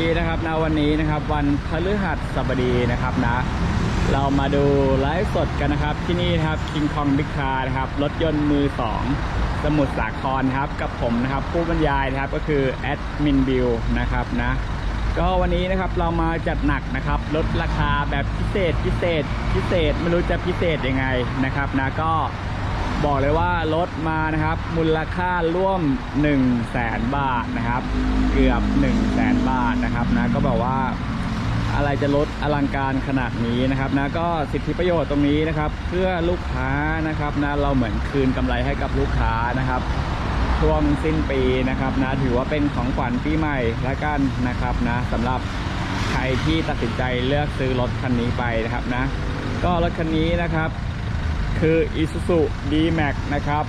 ดีนะครับนวันนี้นะครับวันพฤหัสบดีนะครับนะ เรามาดูไลฟ์สดกันนะครับ ที่นี่นครับ King Kong Big Car นะครับรถยนต์มือ2สมุทรสาครครับกับผมนะครับ ผู้บรรยายนะครับก็คือแอดมินบิวนะครับนะก็วันนี้นะครับเรามาจัดหนักนะครับลดราคาแบบพิเศษพิเศษพิเศษไม่รู้จะพิเศษยังไงนะครับนะก็ บอกเลยว่าลดมานะครับ มูลค่าร่วม 1 0 0 0 0แสนบาทนะครับ เกือบ 1 0 0 0 0แสนบาทนะครับนะก็บอกว่าอะไรจะลดอลังการขนาดนี้นะครับนะก็สิทธิประโยชน์ตรงนี้นะครับ เพื่อลูกค้านะครับนะเราเหมือนคืนกำไรให้กับลูกค้านะครับ ช่วงสิ้นปีนะครับนะถือว่าเป็นของขวัญปีใหม่และกันนะครับนะสำหรับใครที่ตัดสินใจเลือกซื้อรถคันนี้ไปนะครับนะก็รถคันนี้นะครับ คือ Isuzu D-Max นะครับ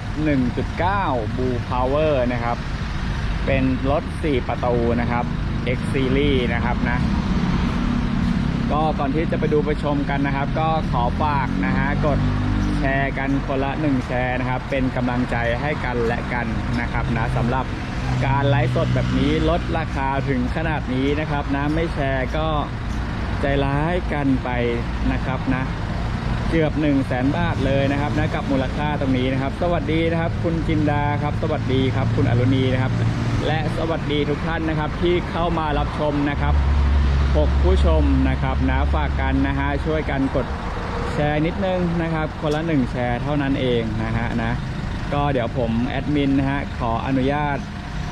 1.9 Blue Power นะครับ เป็นรถ 4 ประตูนะครับ X Series นะครับนะ ก็ก่อนที่จะไปดูไปชมกันนะครับ ก็ขอฝากนะฮะ กดแชร์กันคนละ 1 แชร์นะครับ เป็นกำลังใจให้กันและกันนะครับนะสำหรับการไลฟ์สดแบบนี้ลดราคาถึงขนาดนี้นะครับนะไม่แชร์ก็ใจร้ายกันไปนะครับนะ เกือบ1 0 0 0 0แสนบาทเลยนะครับนะกับมูลค่าตรงนี้นะครับ สวัสดีนะครับ คุณจินดาครับ สวัสดีครับ คุณอรุณีนะครับ และสวัสดีทุกท่านนะครับ ที่เข้ามารับชมนะครับ6ผู้ชมนะครับนะฝากกันนะฮะช่วยกันกดแชร์นิดนึงนะครับ คนละ 1 แชร์เท่านั้นเองนะฮะนะก็เดี๋ยวผมแอดมินนะฮะขออนุญาต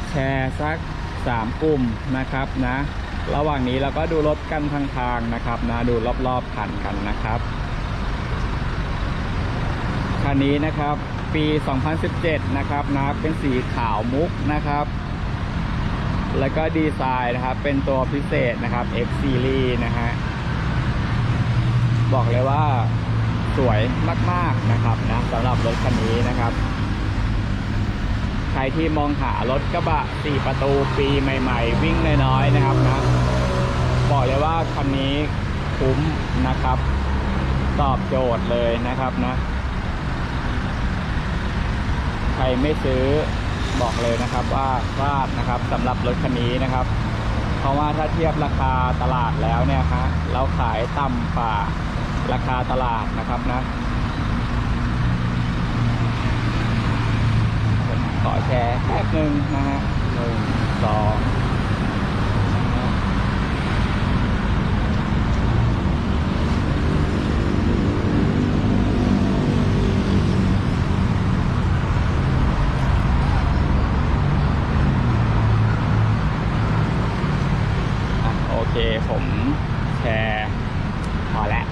แชร์สัก 3 กลุ่มนะครับนะระหว่างนี้เราก็ดูรถกันทางทางๆนะครับนะดูรอบๆคันกันนะครับ คันนี้นะครับ ปี 2017 นะครับนะเป็นสีขาวมุกนะครับ แล้วก็ดีไซน์นะครับ เป็นตัวพิเศษนะครับ X Series นะฮะ บอกเลยว่าสวยมาก ๆ นะครับนะสำหรับรถคันนี้นะครับ ใครที่มองหารถกระบะ 4 ประตูปีใหม่ ๆ วิ่งน้อย ๆ นะครับนะ บอกเลยว่าคันนี้คุ้มนะครับ ตอบโจทย์เลยนะครับนะ ครไม่ซื้อบอกเลยนะครับว่าพลาดนะครับสำหรับรถคันนี้นะครับ เพราะว่าถ้าเทียบราคาตลาดแล้วเนี่ยฮะเราขายต่ำกว่าราคาตลาดนะครับนะผมขอแชร์แป๊บหนึ่งนะฮะหนึ่งสองนะฮะ อะโอ เคผมแชร์พอแล้ว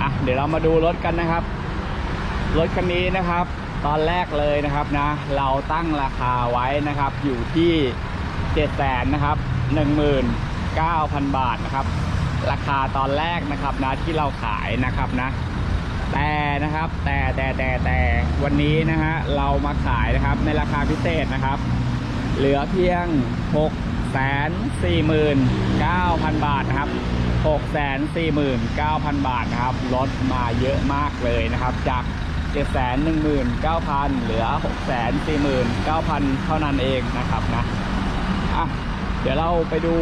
อะเดี๋ยวเรามาดูรถกันนะครับ รถคันนี้นะครับ ตอนแรกเลยนะครับนะ เราตั้งราคาไว้นะครับ อยู่ที่7จ็ดแสนนะครับหนึ่งหมื่นเก้าพันบาทนะครับ ราคาตอนแรกนะครับนะที่เราขายนะครับนะ แต่นะครับ แต่แต่แต่แต่วันนี้นะฮะเรามาขายนะครับในราคาพิเศษนะครับ เหลือเพียง 6 4 9 0 0 0บาทนะครับ6 4 9 0 0 0บาทนะครับลดมาเยอะมากเลยนะครับ จาก7 1 9 0 0 0เหลือ6 4 9 0 0 0เท่านั้นเองนะครับนะอะเดี๋ยวเราไปดู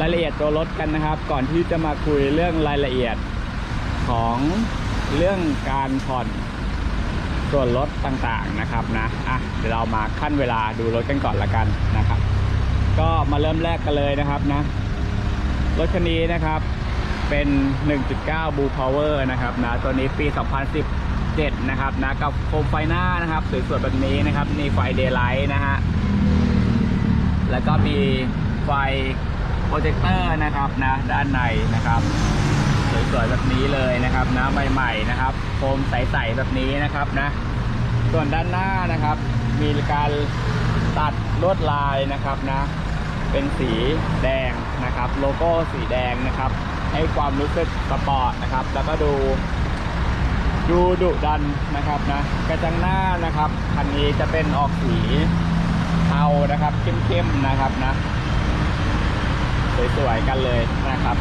รายละเอียดตัวรถกันนะครับ ก่อนที่จะมาคุยเรื่องรายละเอียดของเรื่องการผ่อนส่วนลดต่างๆนะครับนะอะเดี๋ยวเรามาขั้นเวลาดูรถกันก่อนละกันนะครับ ก็มาเริ่มแรกกันเลยนะครับนะ รถคันนี้นะครับเป็น 1.9 Blue Power นะครับนะตัวนี้ปี 2017 นะครับนะกับโคมไฟหน้านะครับสวยๆแบบนี้นะครับมีไฟเดย์ไลท์นะฮะแล้วก็มีไฟโปรเจคเตอร์นะครับนะด้านในนะครับสวยๆแบบนี้เลยนะครับนะใหม่ๆนะครับโคมใสๆแบบนี้นะครับนะส่วนด้านหน้านะครับ มีการตัดลวดลายนะครับนะ เป็นสีแดงนะครับ โลโก้สีแดงนะครับ ให้ความรู้สึกสปอร์ตนะครับ แล้วก็ดูดูดุดันนะครับนะกระจังหน้านะครับคันนี้จะเป็นออกสีเทานะครับเข้มๆนะครับนะสวยๆกันเลยนะครับ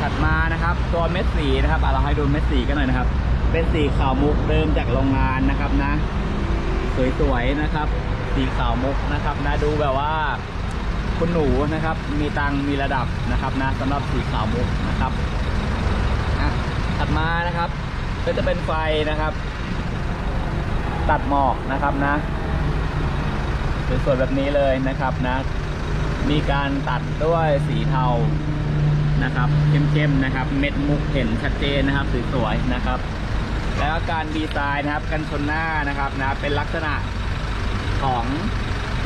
ถัดมานะครับ ตัวเม็ดสีนะครับเราให้ดูเม็ดสีกันหน่อยนะครับ เป็นสีขาวมุกเดิมจากโรงงานนะครับนะ สวยๆนะครับ สีขาวมุกนะครับนะดูแบบว่า คุณหนูนะครับ มีตังมีระดับนะครับนะสำหรับสีขาวมุกนะครับถัดมานะครับ ก็จะเป็นไฟนะครับ ตัดหมอกนะครับนะสวยๆแบบนี้เลยนะครับนะ มีการตัดด้วยสีเทานะครับเข้มๆนะครับ เม็ดมุกเห็นชัดเจนนะครับสวยๆนะครับ แล้วการดีไซน์นะครับ กันชนหน้านะครับนะเป็นลักษณะของ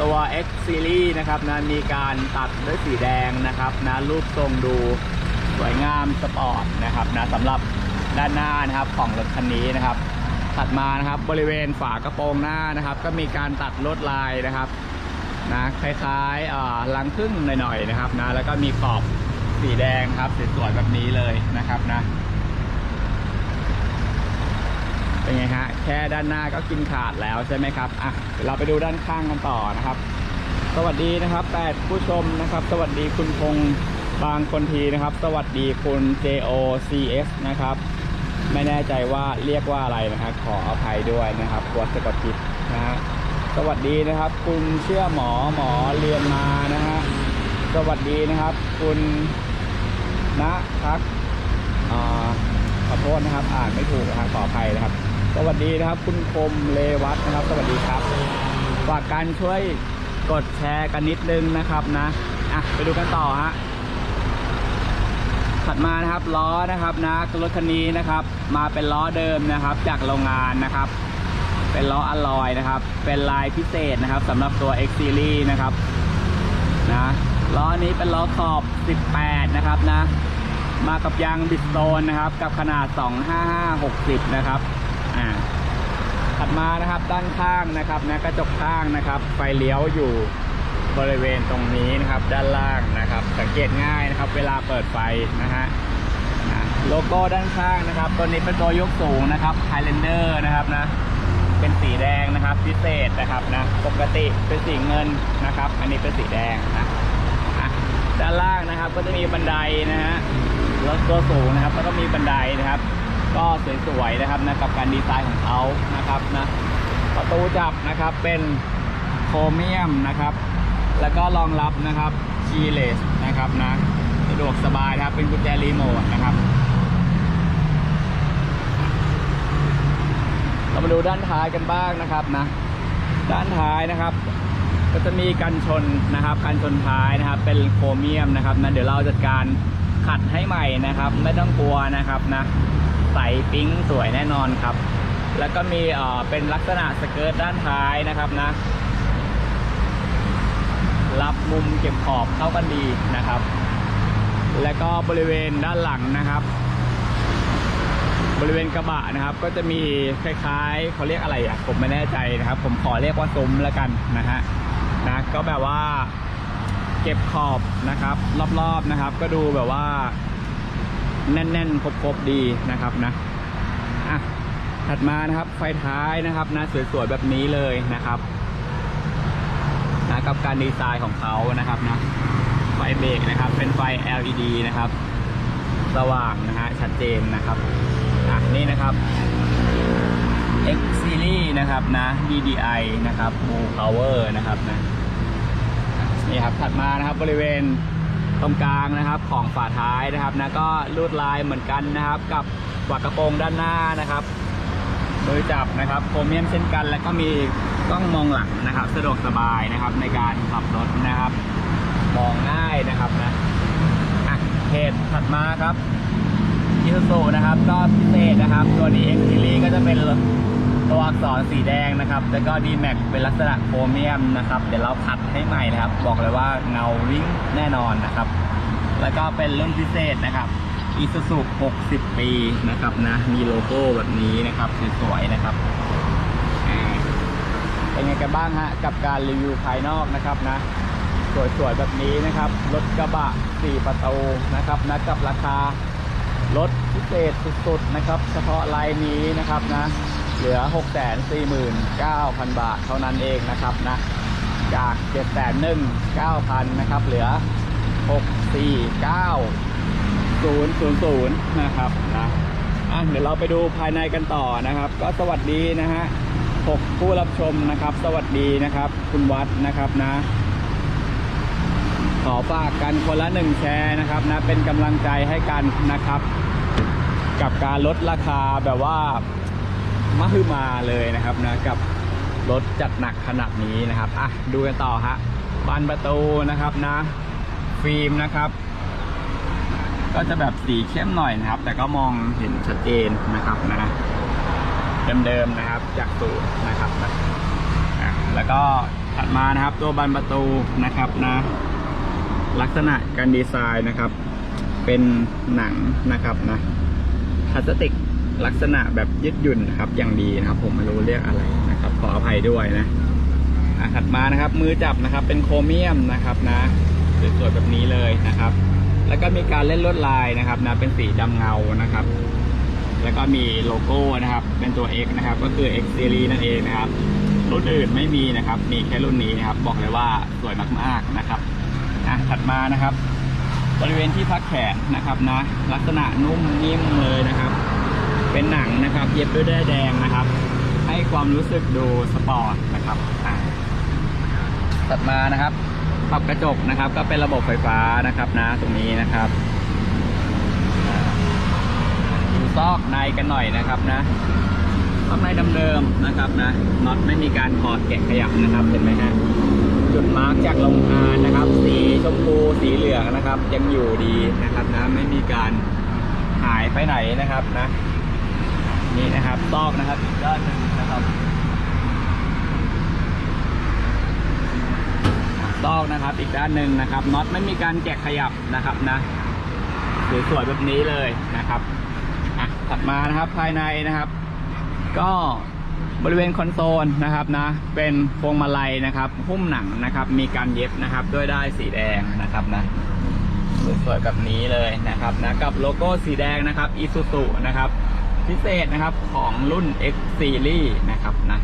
ตัว X Series นะครับนะมีการตัดด้วยสีแดงนะครับนะรูปทรงดูสวยงามสปอร์ตนะครับนะสำหรับด้านหน้านะครับของรถคันนี้นะครับถัดมานะครับบริเวณฝากระโปรงหน้านะครับ ก็มีการตัดลวดลายนะครับนะคล้ายๆลังครึ่งหน่อยๆนะครับนะแล้วก็มีขอบสีแดงครับสวยๆแบบนี้เลยนะครับนะ เป็นไงฮะแค่ด้านหน้าก็กินขาดแล้วใช่ไหมครับอะเดี๋ยวเราไปดูด้านข้างกันต่อนะครับ สวัสดีนะครับแปดผู้ชมนะครับ สวัสดีคุณพงษ์บางคนทีนะครับ สวัสดีคุณ JOCS นะครับ ไม่แน่ใจว่าเรียกว่าอะไรนะครับขออภัยด้วยนะครับกลัวสะกดผิดนะฮะสวัสดีนะครับ คุณเชื่อหมอหมอเรียนมานะฮะสวัสดีนะครับ คุณณทักอ่าขอโทษนะครับ อ่านไม่ถูกนะครับขออภัยนะครับ สวัสดีนะครับ คุณคมเลวัตนะครับ สวัสดีครับฝากการช่วยกดแชร์กันนิดนึงนะครับนะอะไปดูกันต่อฮะถัดมานะครับล้อนะครับนะรถคันนี้นะครับ มาเป็นล้อเดิมนะครับ จากโรงงานนะครับ เป็นล้ออลลอยนะครับ เป็นลายพิเศษนะครับสำหรับตัว X Series นะครับนะล้อนี้เป็นล้อขอบ 18 นะครับนะ มากับยางบิสโตนนะครับ กับขนาด 25560 นะครับ อ่าถัดมานะครับด้านข้างนะครับนะกระจกข้างนะครับไฟเลี้ยวอยู่บริเวณตรงนี้นะครับด้านล่างนะครับ สังเกตง่ายนะครับ เวลาเปิดไฟนะฮะโลโก้ด้านข้างนะครับ ตัวนี้เป็นตัวยกสูงนะครับ Highlander นะครับนะเป็นสีแดงนะครับพิเศษนะครับนะปกติเป็นสีเงินนะครับ อันนี้เป็นสีแดงนะอะด้านล่างนะครับก็จะมีบันไดนะฮะรถตัวสูงนะครับแล้วก็มีบันไดนะครับ ก็สวยๆนะครับนะกับการดีไซน์ของเขานะครับนะประตูจับนะครับเป็นโครเมียมนะครับ แล้วก็รองรับนะครับคีย์เลสนะครับนะสะดวกสบายนะครับเป็นกุญแจรีโมทนะครับ เรามาดูด้านท้ายกันบ้างนะครับนะด้านท้ายนะครับ ก็จะมีกันชนนะครับกันชนท้ายนะครับ เป็นโครเมียมนะครับนะเดี๋ยวเราจัดการขัดให้ใหม่นะครับ ไม่ต้องกลัวนะครับนะ ใสปิ๊งสวยแน่นอนครับ แล้วก็มีเอ่อเป็นลักษณะสเกิร์ตด้านท้ายนะครับนะ รับมุมเก็บขอบเข้ากันดีนะครับ แล้วก็บริเวณด้านหลังนะครับ บริเวณกระบะนะครับ ก็จะมีคล้ายๆเขาเรียกอะไรอะผมไม่แน่ใจนะครับ ผมขอเรียกว่าซุ้มแล้วกันนะฮะนะก็แบบว่าเก็บขอบนะครับ รอบๆนะครับ ก็ดูแบบว่า แน่นๆ ครบๆดีนะครับนะอะถัดมานะครับไฟท้ายนะครับนะสวยๆแบบนี้เลยนะครับนะกับการดีไซน์ของเขานะครับนะไฟเบรกนะครับ เป็นไฟ LED นะครับ สว่างนะฮะชัดเจนนะครับอะนี่นะครับ X Series นะครับนะ DDI นะครับ Blue Power นะครับนะนี่ครับถัดมานะครับบริเวณ ตรงกลางนะครับของฝาท้ายนะครับนะก็ลวดลายเหมือนกันนะครับ กับฝากระโปรงด้านหน้านะครับมือจับนะครับโครเมียมเช่นกัน แล้วก็มีกล้องมองหลังนะครับ สะดวกสบายนะครับในการขับรถนะครับ มองง่ายนะครับนะอะเพจถัดมาครับอิซูซูนะครับ ก็พิเศษนะครับ ตัวนี้ X Series ก็จะเป็น ตัวอักษรสีแดงนะครับ แล้วก็ D Max เป็นลักษณะโครเมียมนะครับ เดี๋ยวเราขัดให้ใหม่นะครับ บอกเลยว่าเงาวิ่งแน่นอนนะครับ แล้วก็เป็นรุ่นพิเศษนะครับอิซูซู60 ปีนะครับนะ มีโลโก้แบบนี้นะครับสวยๆนะครับเป็นไงกันบ้างฮะกับการรีวิวภายนอกนะครับนะสวยๆแบบนี้นะครับ รถกระบะ 4 ประตูนะครับนะกับราคา รถพิเศษสุดๆนะครับ เฉพาะไลน์นี้นะครับนะ เหลือ 649,000 บาทเท่านั้นเองนะครับนะ จาก 719,000 นะครับ เหลือ 649,000 นะครับนะอะเดี๋ยวเราไปดูภายในกันต่อนะครับ ก็สวัสดีนะฮะ6ผู้รับชมนะครับ สวัสดีนะครับ คุณวัดนะครับนะ อฝากกันคนละหนึ่งแชร์นะครับนะเป็นกำลังใจให้กันนะครับ กับการลดราคาแบบว่ามหึมาเลยนะครับนะกับรถจัดหนักขนาดนี้นะครับอะดูกันต่อฮะบานประตูนะครับนะ ฟิล์มนะครับ ก็จะแบบสีเข้มหน่อยนะครับ แต่ก็มองเห็นชัดเจนนะครับนะเดิมๆนะครับจากสูตรนะครับนะอะแล้วก็ถัดมานะครับตัวบานประตูนะครับนะ ลักษณะการดีไซน์นะครับ เป็นหนังนะครับนะพลาสติกลักษณะแบบยืดหยุ่นนะครับ อย่างดีนะครับ ผมไม่รู้เรียกอะไรนะครับ ขออภัยด้วยนะอะถัดมานะครับ มือจับนะครับ เป็นโครเมียมนะครับนะสวยๆแบบนี้เลยนะครับ แล้วก็มีการเล่นลวดลายนะครับนะเป็นสีดำเงานะครับ แล้วก็มีโลโก้นะครับ เป็นตัว X นะครับ ก็คือ X Series นั่นเองนะครับรุ่นอื่นไม่มีนะครับ มีแค่รุ่นนี้นะครับ บอกเลยว่าสวยมากๆนะครับ ถัดมานะครับ บริเวณที่พักแขนนะครับนะ ลักษณะนุ่มนิ่มเลยนะครับ เป็นหนังนะครับ เย็บด้วยด้ายแดงนะครับ ให้ความรู้สึกดูสปอร์ตนะครับถัดมานะครับปรับกระจกนะครับ ก็เป็นระบบไฟฟ้านะครับนะตรงนี้นะครับดูซอกในกันหน่อยนะครับนะซอกในเดิมๆนะครับนะน็อตไม่มีการถอดแกะขยับนะครับเห็นไหมฮะ จุดมาร์กจากโรงงานนะครับ สีชมพูสีเหลืองนะครับ ยังอยู่ดีนะครับนะไม่มีการหายไปไหนนะครับนะ นี่นะครับซอกนะครับอีกด้านหนึ่งนะครับซอกนะครับอีกด้านหนึ่งนะครับน็อตไม่มีการแกะขยับนะครับนะสวยๆแบบนี้เลยนะครับอะถัดมานะครับภายในนะครับ ก็ บริเวณคอนโซลนะครับนะเป็นพวงมาลัยนะครับหุ้มหนังนะครับ มีการเย็บนะครับด้วยได้สีแดงนะครับนะสวยๆแบบนี้เลยนะครับนะกับโลโก้สีแดงนะครับ Isuzu นะครับพิเศษนะครับของรุ่น X Series นะครับนะ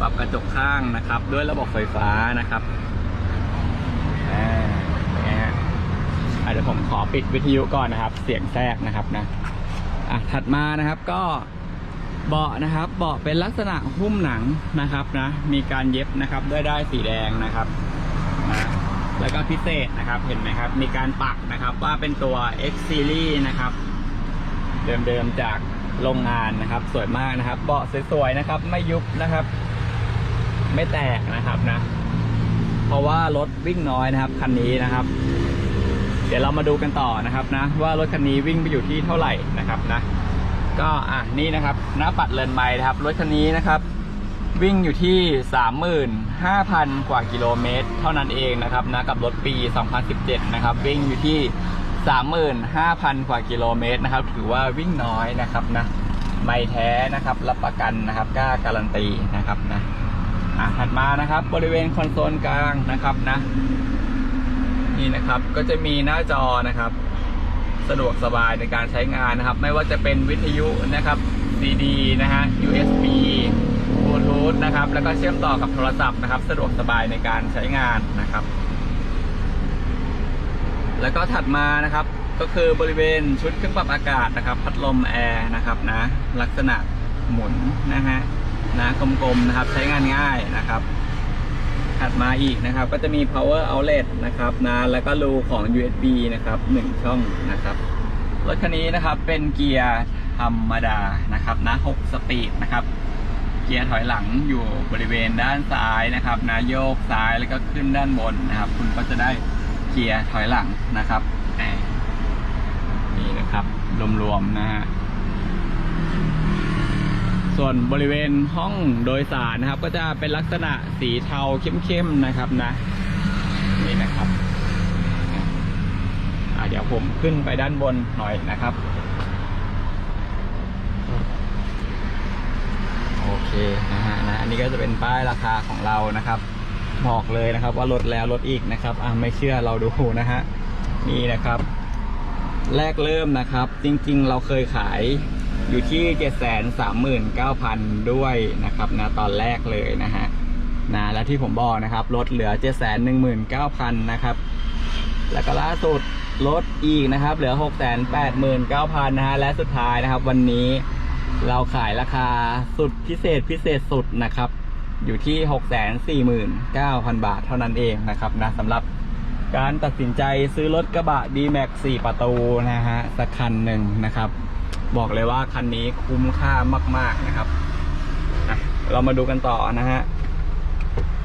ปรับกระจกข้างนะครับ ด้วยระบบไฟฟ้านะครับอ่าอะเดี๋ยวผมขอปิดวิทยุก่อนนะครับ เสียงแทรกนะครับนะอะถัดมานะครับก็ เบาะนะครับเบาะเป็นลักษณะหุ้มหนังนะครับนะมีการเย็บนะครับด้วยได้ายสีแดงนะครับนะแล้วก็พิเศษนะครับเห็นไหมครับ มีการปักนะครับว่าเป็นตัว X Series นะครับ เดิมๆจากโรงงานนะครับ สวยมากนะครับ เบาะสวยๆนะครับ ไม่ยุบนะครับ ไม่แตกนะครับนะ เพราะว่ารถวิ่งน้อยนะครับคันนี้นะครับ เดี๋ยวเรามาดูกันต่อนะครับนะ ว่ารถคันนี้วิ่งไปอยู่ที่เท่าไหร่นะครับนะ ก็อะนี่นะครับหน้าปัดเลนไมล์นะครับรถคันนี้นะครับ วิ่งอยู่ที่ 35,000 กว่ากิโลเมตร เท่านั้นเองนะครับนะกับรถปี 2017 นะครับ วิ่งอยู่ที่ 35,000 กว่ากิโลเมตรนะครับ ถือว่าวิ่งน้อยนะครับนะไม่แท้นะครับรับประกันนะครับกล้าการันตีนะครับนะอะถัดมานะครับบริเวณคอนโซลกลางนะครับนะนี่นะครับก็จะมีหน้าจอนะครับ สะดวกสบายในการใช้งานนะครับ ไม่ว่าจะเป็นวิทยุนะครับ CD นะฮะ USB Bluetooth นะครับ แล้วก็เชื่อมต่อกับโทรศัพท์นะครับ สะดวกสบายในการใช้งานนะครับ แล้วก็ถัดมานะครับ ก็คือบริเวณชุดเครื่องปรับอากาศนะครับ พัดลมแอร์นะครับนะ ลักษณะหมุนนะฮะนะกลมๆนะครับ ใช้งานง่ายนะครับ ถัดมาอีกนะครับ ก็จะมี power outlet นะครับนะแล้วก็รูของ USB นะครับหนึ่งช่องนะครับรถคันนี้นะครับเป็นเกียร์ธรรมดานะครับนะ6สปีดนะครับ เกียร์ถอยหลังอยู่บริเวณด้านซ้ายนะครับนะโยกซ้ายแล้วก็ขึ้นด้านบนนะครับ คุณก็จะได้เกียร์ถอยหลังนะครับนี่นะครับรวมๆนะฮะ ส่วนบริเวณห้องโดยสารนะครับ ก็จะเป็นลักษณะสีเทาเข้มๆนะครับนะนี่นะครับเดี๋ยวผมขึ้นไปด้านบนหน่อยนะครับ โอเคนะฮะนะอันนี้ก็จะเป็นป้ายราคาของเรานะครับบอกเลยนะครับว่าลดแล้วลดอีกนะครับอะไม่เชื่อเราดูนะฮะนี่นะครับ แรกเริ่มนะครับ จริงๆ เราเคยขาย อยู่ที่ 739,000 ด้วยนะครับนะตอนแรกเลยนะฮะนะและที่ผมบอกนะครับลดเหลือ 719,000 นะครับ แล้วก็ล่าสุดลดอีกนะครับ เหลือ 689,000 นะฮะและสุดท้ายนะครับ วันนี้เราขายราคาสุดพิเศษพิเศษสุดนะครับ อยู่ที่ 649,000 บาทเท่านั้นเองนะครับนะสำหรับการตัดสินใจซื้อรถกระบะ D-Max 4 ประตูนะฮะสักคันหนึ่งนะครับ บอกเลยว่าคันนี้คุ้มค่ามาก ๆนะครับเรามาดูกันต่อนะฮะ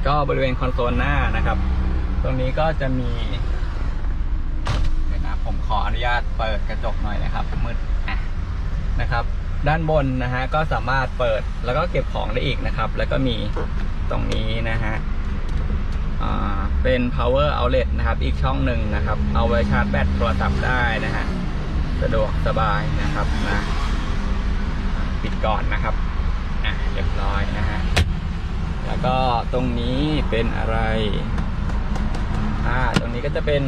ก็บริเวณคอนโซลหน้านะครับ ตรงนี้ก็จะมีเดี๋ยวนะผมขออนุญาตเปิดกระจกหน่อยนะครับ มืดนะครับ ด้านบนนะฮะก็สามารถเปิดแล้วก็เก็บของได้อีกนะครับ แล้วก็มีตรงนี้นะฮะเป็น power outlet นะครับ อีกช่องหนึ่งนะครับ เอาไว้ชาร์จแบตโทรศัพท์ได้นะฮะ สะดวกสบายนะครับนะปิดก่อนนะครับอะเรียบร้อยนะฮะแล้วก็ตรงนี้เป็นอะไรอ่าตรงนี้ก็จะเป็น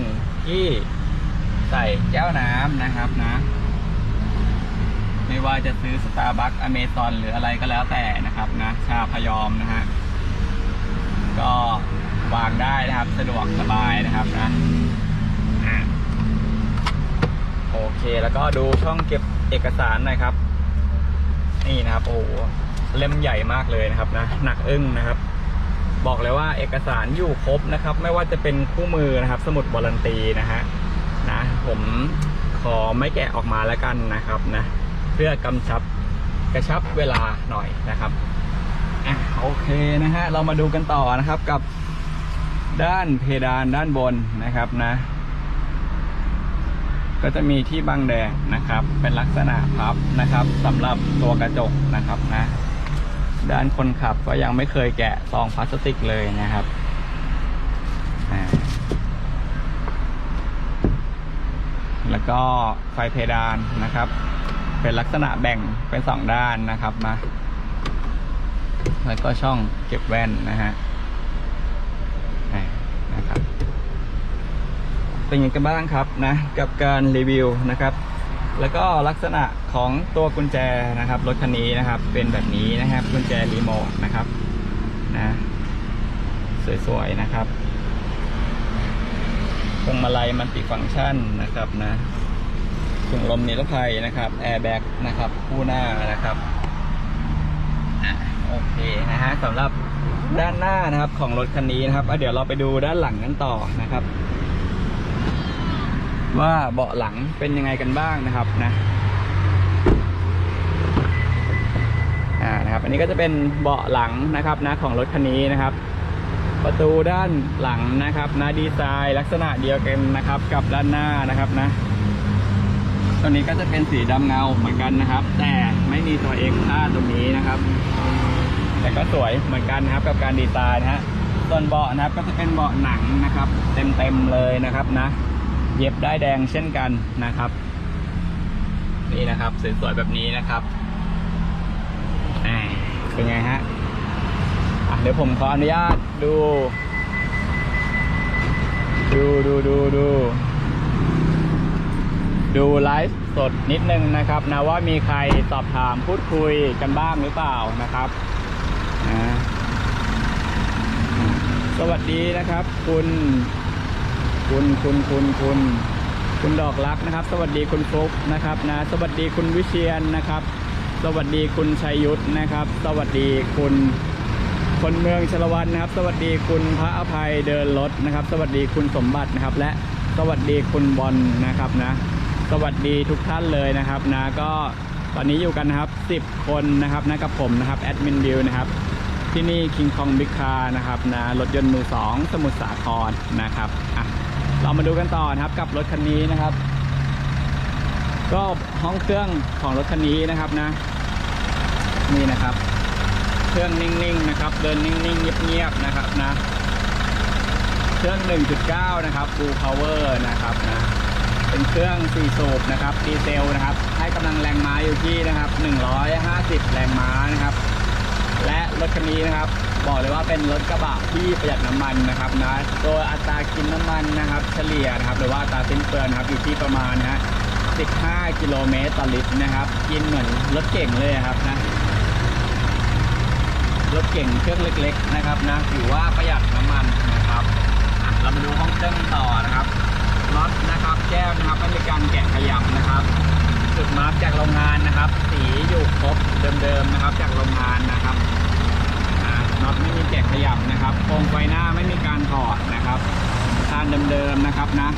ที่ใส่แก้วน้ำนะครับนะ ไม่ว่าจะซื้อสตาร์บัคอเมซอนหรืออะไรก็แล้วแต่นะครับนะ ชาพยอมนะฮะก็วางได้นะครับ สะดวกสบายนะครับนะอะ โอเคแล้วก็ดูช่องเก็บเอกสารหน่อยครับ นี่นะครับโอ้เล่มใหญ่มากเลยนะครับนะหนักอึ้งนะครับ บอกเลยว่าเอกสารอยู่ครบนะครับ ไม่ว่าจะเป็นคู่มือนะครับ สมุดบอลันตีนะฮะนะผมขอไม่แกะออกมาแล้วกันนะครับนะเพื่อกำชับกระชับเวลาหน่อยนะครับอะโอเคนะฮะเรามาดูกันต่อนะครับกับด้านเพดานด้านบนนะครับนะ ก็จะมีที่บังแดดนะครับ เป็นลักษณะพับนะครับสำหรับตัวกระจกนะครับนะด้านคนขับก็ยังไม่เคยแกะซองพลาสติกเลยนะครับแล้วก็ไฟเพดานนะครับ เป็นลักษณะแบ่งเป็นสองด้านนะครับมาแล้วก็ช่องเก็บแว่นนะฮะอ่านะครับ เป็นยังไงกันบ้างครับนะกับการรีวิวนะครับ แล้วก็ลักษณะของตัวกุญแจนะครับรถคันนี้นะครับ เป็นแบบนี้นะครับกุญแจรีโมทนะครับนะสวยๆนะครับพวงมาลัยมันติฟังก์ชันนะครับนะถุงลมนิรภัยนะครับแอร์แบ็กนะครับคู่หน้านะครับโอเคนะฮะสำหรับด้านหน้านะครับของรถคันนี้นะครับเดี๋ยวเราไปดูด้านหลังกันต่อนะครับ ว่าเบาะหลังเป็นยังไงกันบ้างนะครับนะอ่านะครับ อันนี้ก็จะเป็นเบาะหลังนะครับนะของรถคันนี้นะครับ ประตูด้านหลังนะครับนะดีไซน์ลักษณะเดียวกันนะครับ กับด้านหน้านะครับนะตัวนี้ก็จะเป็นสีดำเงาเหมือนกันนะครับ แต่ไม่มีตัวเอกค่าตรงนี้นะครับ แต่ก็สวยเหมือนกันนะครับกับการดีไซน์นะฮะส่วนเบาะนะครับก็จะเป็นเบาะหนังนะครับ เต็มๆเลยนะครับนะ เย็บได้แดงเช่นกันนะครับ นี่นะครับสวยๆแบบนี้นะครับอ่เป็นไงฮะะเดี๋ยวผมขออนุญาตดู ดูดูดูดูดูไลฟ์สดนิดนึงนะครับนะว่ามีใครสอบถามพูดคุยกันบ้างหรือเปล่านะครับนะสวัสดีนะครับ คุณ คุณคุณคุณคุณคุณดอกรักนะครับ สวัสดีคุณฟลุกนะครับนะ สวัสดีคุณวิเชียนนะครับ สวัสดีคุณชัยยุทธนะครับ สวัสดีคุณคนเมืองชลวันนะครับ สวัสดีคุณพระอภัยเดินรถนะครับ สวัสดีคุณสมบัตินะครับ และสวัสดีคุณบอลนะครับนะ สวัสดีทุกท่านเลยนะครับนะก็ตอนนี้อยู่กันนะครับ 10 คนนะครับนะกับผมนะครับแอดมินบิวนะครับที่นี่ King Kong Big Car นะครับนะรถยนต์มือสองสมุทรสาครนะครับอะ เรามาดูกันต่อนะครับกับรถคันนี้นะครับ ก็ห้องเครื่องของรถคันนี้นะครับนะ นี่นะครับ เครื่องนิ่งๆนะครับ เดินนิ่งๆเงียบๆนะครับนะ เครื่อง 1.9 นะครับ Full Power นะครับนะเป็นเครื่อง4สูบนะครับดีเซลนะครับ ให้กำลังแรงม้าอยู่ที่นะครับ 150 แรงม้านะครับ และรถคันนี้นะครับ บอกเลยว่าเป็นรถกระบะที่ประหยัดน้ำมันนะครับนะโดยอัตรากินน้ำมันนะครับ เฉลี่ยนะครับหรือว่าอัตราสิ้นเปลืองนะครับอยู่ที่ประมาณนะฮะ15 กิโลเมตรต่อลิตรนะครับ กินเหมือนรถเก่งเลยครับนะรถเก่งเครื่องเล็ก ๆ นะครับนะถือว่าประหยัดน้ำมันนะครับเรามาดูห้องเครื่องต่อนะครับน็อตนะครับแก้วนะครับไม่มีการแกะขยับนะครับจุดมาร์กจากโรงงานนะครับ สีอยู่ครบเดิมๆนะครับ จากโรงงานนะครับ อ่าน็อตไม่มีไฟหน้าไม่มีการถอดนะครับคานเดิมๆนะครับนะ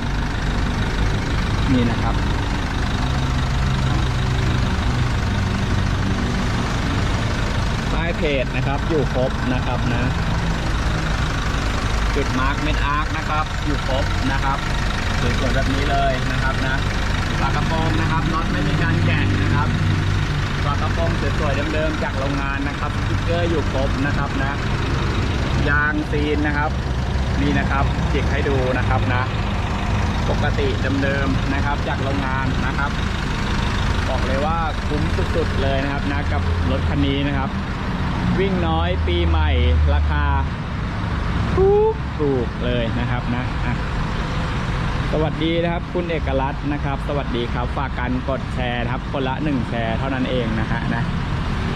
นี่นะครับป้ายเพจนะครับอยู่ครบนะครับนะ จุดมาร์กเม็ดอาร์คนะครับ อยู่ครบนะครับสวยๆแบบนี้เลยนะครับนะฝากระโปรงนะครับน็อตไม่มีการแกะนะครับ ฝากระโปรงสวยๆเดิมๆจากโรงงานนะครับสติ๊กเกอร์อยู่ครบนะครับนะ ยางซีนนะครับ นี่นะครับจิกให้ดูนะครับนะ ปกติเดิมๆนะครับจากโรงงานนะครับ บอกเลยว่าคุ้มสุดๆเลยนะครับนะกับรถคันนี้นะครับ วิ่งน้อยปีใหม่ราคาถูกถูกเลยนะครับนะอะ สวัสดีนะครับ คุณเอกลักษณ์นะครับ สวัสดีครับฝากกันกดแชร์ครับคนละหนึ่งแชร์เท่านั้นเองนะฮะนะ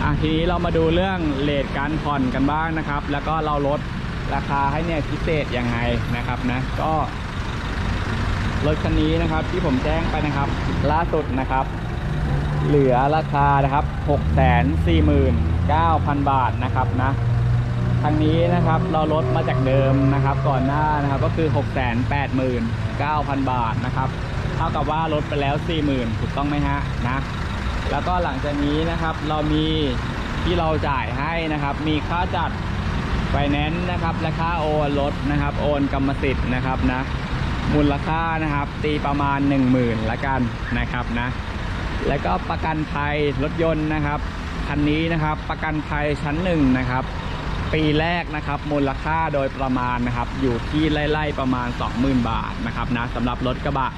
อะทีนี้เรามาดูเรื่องเลทการผ่อนกันบ้างนะครับ แล้วก็เราลดราคาให้เนี่ยพิเศษยังไงนะครับนะก็รถคันนี้นะครับที่ผมแจ้งไปนะครับ ล่าสุดนะครับ เหลือราคานะครับ 649,000 บาทนะครับนะ ทางนี้นะครับเราลดมาจากเดิมนะครับก่อนหน้านะครับก็คือ 689,000 บาทนะครับ เท่ากับว่าลดไปแล้ว 40,000 ถูกต้องไหมฮะนะแล้วก็หลังจากนี้นะครับเรามีที่เราจ่ายให้นะครับ มีค่าจัดไฟแนนซ์นะครับและค่าโอนรถนะครับ โอนกรรมสิทธิ์นะครับนะมูลค่านะครับ ตีประมาณ 10,000ละกันนะครับนะแล้วก็ประกันภัยรถยนต์นะครับคันนี้นะครับประกันภัยชั้นหนึ่งนะครับ ปีแรกนะครับมูลค่าโดยประมาณนะครับ อยู่ที่ไล่ๆประมาณ 20,000 บาทนะครับนะสำหรับรถกระบะ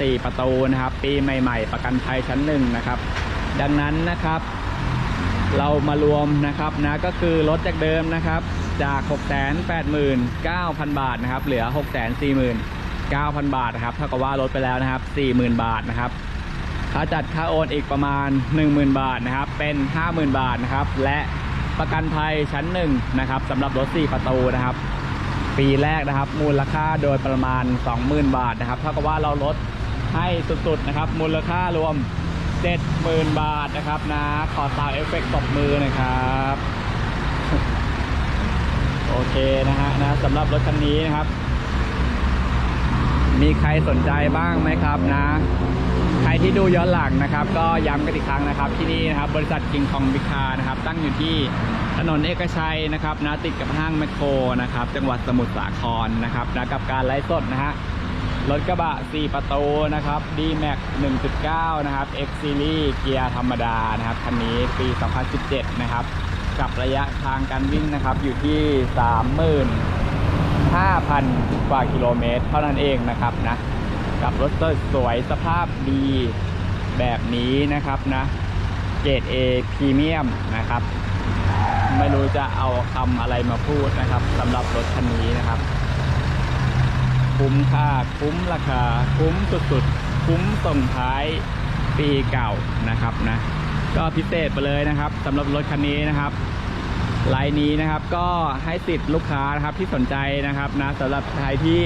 ตีประตูนะครับ ปีใหม่ๆ ประกันภัยชั้นหนึ่งนะครับ ดังนั้นนะครับ เรามารวมนะครับนะก็คือลดจากเดิมนะครับ จาก 689,000 บาทนะครับ เหลือ 649,000 บาทนะครับเท่ากับว่าลดไปแล้วนะครับ 40,000 บาทนะครับค่าจัดค่าโอนอีกประมาณ 10,000 บาทนะครับ เป็น 50,000 บาทนะครับ และ ประกันภัยชั้นหนึ่งนะครับสำหรับรถ 4 ประตูนะครับ ปีแรกนะครับ มูลค่าโดยประมาณ 20,000 บาทนะครับเท่ากับว่าเราลดให้สุดๆนะครับ มูลค่ารวม 70,000 บาทนะครับนะขอซาวเอฟเฟกต์ตบมือหนะครับ โอเคนะฮะนะสำหรับรถคันนี้นะครับ มีใครสนใจบ้างไหมครับนะ รที่ดูย้อนหลังนะครับ ก็ย้ำกันอีกครั้งนะครับ ที่นี่นะครับบริษัทกิงคองบิคานะครับ ตั้งอยู่ที่ถนนเอกชัยนะครับนะติดกับห้างแมคโครนะครับ จังหวัดสมุทรสาครนะครับนะกับการไลฟ์สดนะฮะรถกระบะ 4 ประตูนะครับ D-Max 1.9 นะครับ X Series เกียร์ธรรมดานะครับ คันนี้ปี 2017 นะครับ กับระยะทางการวิ่งนะครับอยู่ที่35,000 กว่ากิโลเมตร เท่านั้นเองนะครับนะ กับรถสวยสภาพดีแบบนี้นะครับนะเกรด A พรีเมียมนะครับ ไม่รู้จะเอาคำอะไรมาพูดนะครับสำหรับรถคันนี้นะครับ คุ้มค่าคุ้มราคา คุ้มสุดๆ คุ้มส่งท้ายปีเก่านะครับนะก็พิเศษไปเลยนะครับสำหรับรถคันนี้นะครับไลน์นี้นะครับก็ให้สิทธิ์ลูกค้านะครับที่สนใจนะครับนะสำหรับใครที่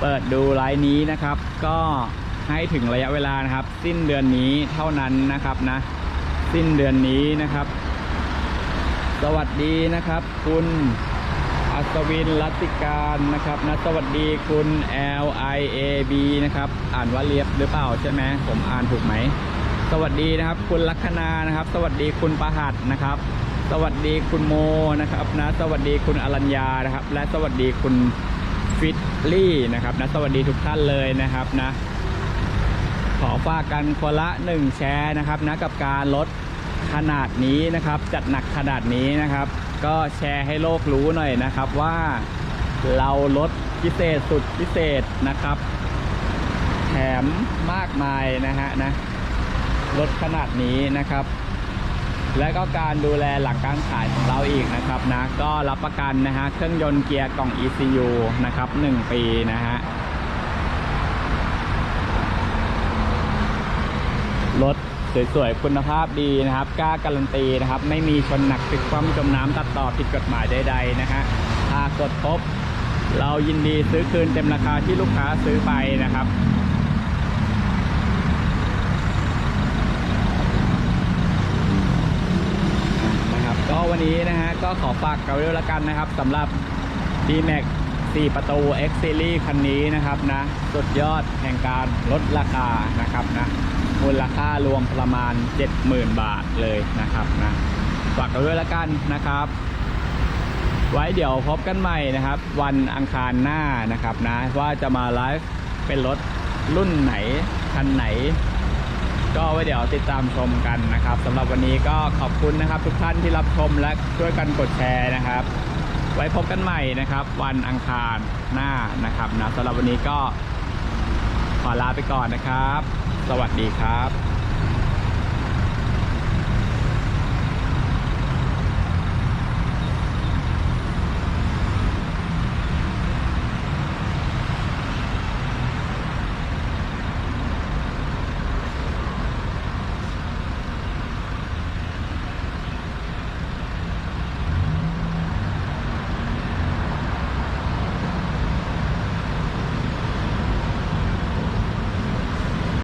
เปิดดูไลน์นี้นะครับ ก็ให้ถึงระยะเวลานะครับ สิ้นเดือนนี้เท่านั้นนะครับนะ สิ้นเดือนนี้นะครับ สวัสดีนะครับ คุณอัศวินรัติการนะครับนะสวัสดีคุณ L I A B นะครับ อ่านว่าเลียบหรือเปล่าใช่ไหมผมอ่านถูกไหม สวัสดีนะครับ คุณลัคนานะครับ สวัสดีคุณประหัสนะครับ สวัสดีคุณโมนะครับนะ สวัสดีคุณอรัญญานะครับ และสวัสดีคุณ ฟิตลี่นะครับนะสวัสดีทุกท่านเลยนะครับนะขอฝากกันคนละหนึ่งแชร์นะครับนะกับการลดขนาดนี้นะครับ จัดหนักขนาดนี้นะครับ ก็แชร์ให้โลกรู้หน่อยนะครับว่าเราลดพิเศษสุดพิเศษนะครับ แถมมากมายนะฮะนะลดขนาดนี้นะครับ และก็การดูแลหลังการขายของเราอีกนะครับนะก็รับประกันนะฮะเครื่องยนต์เกียร์กล่อง ECU นะครับ 1 ปีนะฮะรถสวยๆ คุณภาพดีนะครับกล้าการันตีนะครับ ไม่มีชนหนักติดความจมน้ำตัดต่อผิดกฎหมายใดๆนะฮะถ้ากดพบ เรายินดีซื้อคืนเต็มราคาที่ลูกค้าซื้อไปนะครับ นี้นะฮะก็ขอฝากกันด้วยละกันนะครับสำหรับ D-Max 4 ประตู X Series คันนี้นะครับนะสุดยอดแห่งการลดราคานะครับนะมูลค่ารวมประมาณ 70,000 บาทเลยนะครับนะฝากกันด้วยละกันนะครับ ไว้เดี๋ยวพบกันใหม่นะครับ วันอังคารหน้านะครับนะว่าจะมาไลฟ์เป็นรถรุ่นไหน คันไหน ก็ไว้เดี๋ยวติดตามชมกันนะครับสำหรับวันนี้ก็ขอบคุณนะครับ ทุกท่านที่รับชมและช่วยกันกดแชร์นะครับ ไว้พบกันใหม่นะครับ วันอังคารหน้านะครับนะสำหรับวันนี้ก็ขอลาไปก่อนนะครับ สวัสดีครับ